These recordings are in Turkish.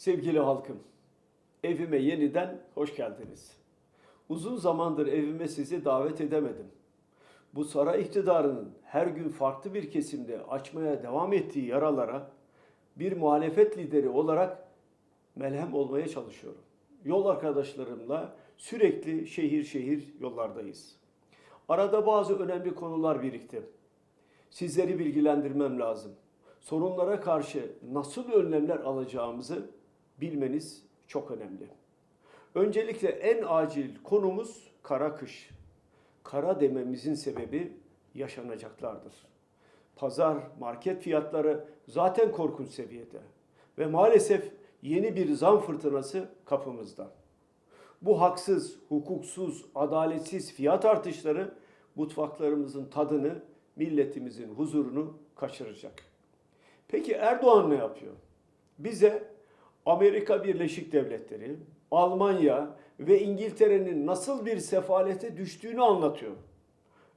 Sevgili halkım, evime yeniden hoş geldiniz. Uzun zamandır evime sizi davet edemedim. Bu saray iktidarının her gün farklı bir kesimde açmaya devam ettiği yaralara bir muhalefet lideri olarak melhem olmaya çalışıyorum. Yol arkadaşlarımla sürekli şehir şehir yollardayız. Arada bazı önemli konular birikti. Sizleri bilgilendirmem lazım. Sorunlara karşı nasıl önlemler alacağımızı bilmeniz çok önemli. Öncelikle en acil konumuz kara kış. Kara dememizin sebebi yaşanacaklardır. Pazar, market fiyatları zaten korkunç seviyede ve maalesef yeni bir zam fırtınası kapımızda. Bu haksız, hukuksuz, adaletsiz fiyat artışları mutfaklarımızın tadını, milletimizin huzurunu kaçıracak. Peki Erdoğan ne yapıyor? Bize Amerika Birleşik Devletleri, Almanya ve İngiltere'nin nasıl bir sefalete düştüğünü anlatıyor.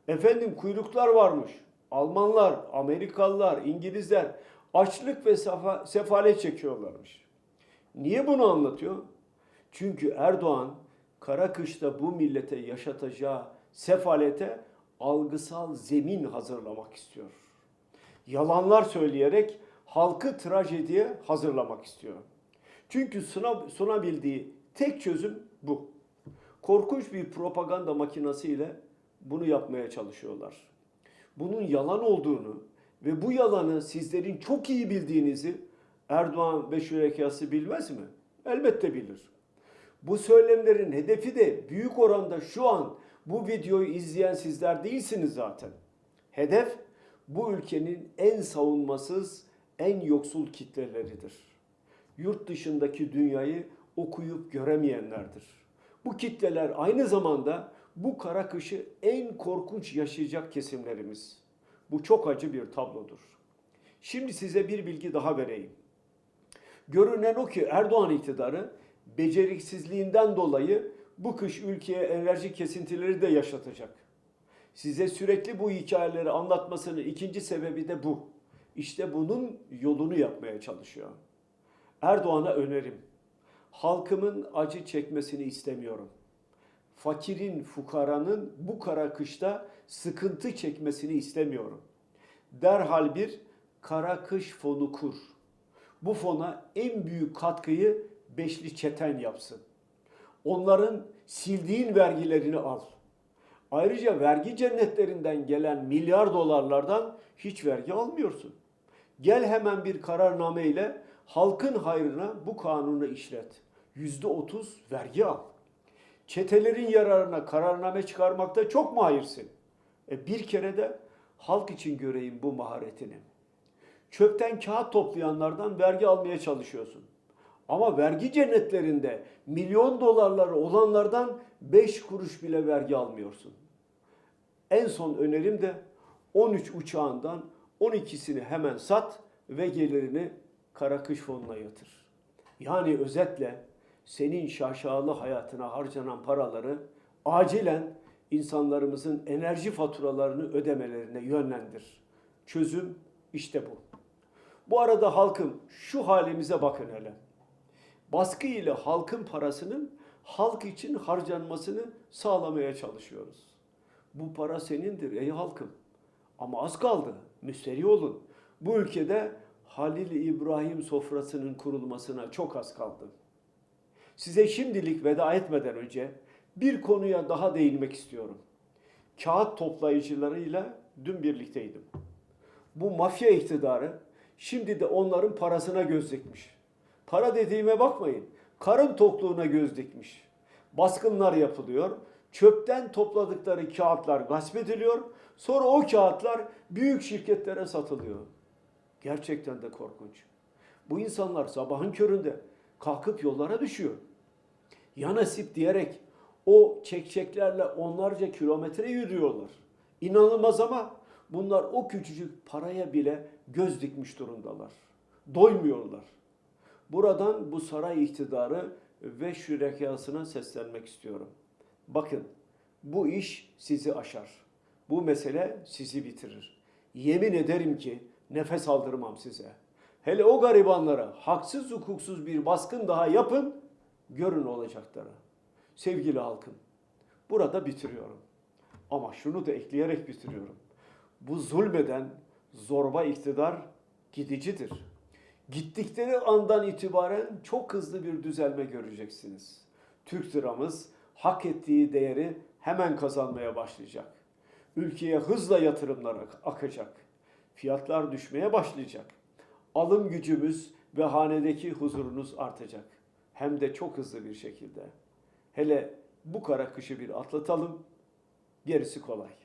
Efendim kuyruklar varmış. Almanlar, Amerikalılar, İngilizler açlık ve sefa- sefalet çekiyorlarmış. Niye bunu anlatıyor? Çünkü Erdoğan kara kışta bu millete yaşatacağı sefalete algısal zemin hazırlamak istiyor. Yalanlar söyleyerek halkı trajediye hazırlamak istiyor. Çünkü suna, sunabildiği tek çözüm bu. Korkunç bir propaganda makinesiyle bunu yapmaya çalışıyorlar. Bunun yalan olduğunu ve bu yalanı sizlerin çok iyi bildiğinizi Erdoğan ve şürekası bilmez mi? Elbette bilir. Bu söylemlerin hedefi de büyük oranda şu an bu videoyu izleyen sizler değilsiniz zaten. Hedef bu ülkenin en savunmasız, en yoksul kitleleridir. Yurt dışındaki dünyayı okuyup göremeyenlerdir. Bu kitleler aynı zamanda bu kara kışı en korkunç yaşayacak kesimlerimiz. Bu çok acı bir tablodur. Şimdi size bir bilgi daha vereyim. Görünen o ki Erdoğan iktidarı beceriksizliğinden dolayı bu kış ülkeye enerji kesintileri de yaşatacak. Size sürekli bu hikayeleri anlatmasının ikinci sebebi de bu. İşte bunun yolunu yapmaya çalışıyor. Erdoğan'a önerim. Halkımın acı çekmesini istemiyorum. Fakirin, fukaranın bu kara kışta sıkıntı çekmesini istemiyorum. Derhal bir kara kış fonu kur. Bu fona en büyük katkıyı beşli çeten yapsın. Onların sildiğin vergilerini al. Ayrıca vergi cennetlerinden gelen milyar dolarlardan hiç vergi almıyorsun. Gel hemen bir kararname ile halkın hayrına bu kanunu işlet. Yüzde otuz vergi al. Çetelerin yararına kararname çıkarmakta çok mahirsin. E bir kere de halk için göreyim bu maharetini. Çöpten kağıt toplayanlardan vergi almaya çalışıyorsun. Ama vergi cennetlerinde milyon dolarları olanlardan 5 kuruş bile vergi almıyorsun. En son önerim de 13 uçağından 12'sini hemen sat ve gelirini kara kış fonuna yatır. Yani özetle senin şaşalı hayatına harcanan paraları acilen insanlarımızın enerji faturalarını ödemelerine yönlendir. Çözüm işte bu. Bu arada halkım şu halimize bakın hele. Baskı ile halkın parasının halk için harcanmasını sağlamaya çalışıyoruz. Bu para senindir ey halkım. Ama az kaldı. Müsterih olun. Bu ülkede Halil İbrahim sofrasının kurulmasına çok az kaldı. Size şimdilik veda etmeden önce bir konuya daha değinmek istiyorum. Kağıt toplayıcılarıyla dün birlikteydim. Bu mafya iktidarı şimdi de onların parasına göz dikmiş. Para dediğime bakmayın. Karın tokluğuna göz dikmiş. Baskınlar yapılıyor. Çöpten topladıkları kağıtlar gasp ediliyor. Sonra o kağıtlar büyük şirketlere satılıyor. Gerçekten de korkunç. Bu insanlar sabahın köründe kalkıp yollara düşüyor. Ya nasip diyerek o çekçeklerle onlarca kilometre yürüyorlar. İnanılmaz ama bunlar o küçücük paraya bile göz dikmiş durumdalar. Doymuyorlar. Buradan bu saray iktidarı ve şürekasına seslenmek istiyorum. Bakın bu iş sizi aşar. Bu mesele sizi bitirir. Yemin ederim ki nefes aldırmam size. Hele o garibanlara haksız hukuksuz bir baskın daha yapın, görün olacakları. Sevgili halkım, burada bitiriyorum. Ama şunu da ekleyerek bitiriyorum. Bu zulmeden zorba iktidar gidicidir. Gittikleri andan itibaren çok hızlı bir düzelme göreceksiniz. Türk liramız hak ettiği değeri hemen kazanmaya başlayacak. Ülkeye hızla yatırımlar ak- akacak. Fiyatlar düşmeye başlayacak. Alım gücümüz ve hanedeki huzurunuz artacak. Hem de çok hızlı bir şekilde. Hele bu kara kışı bir atlatalım. Gerisi kolay.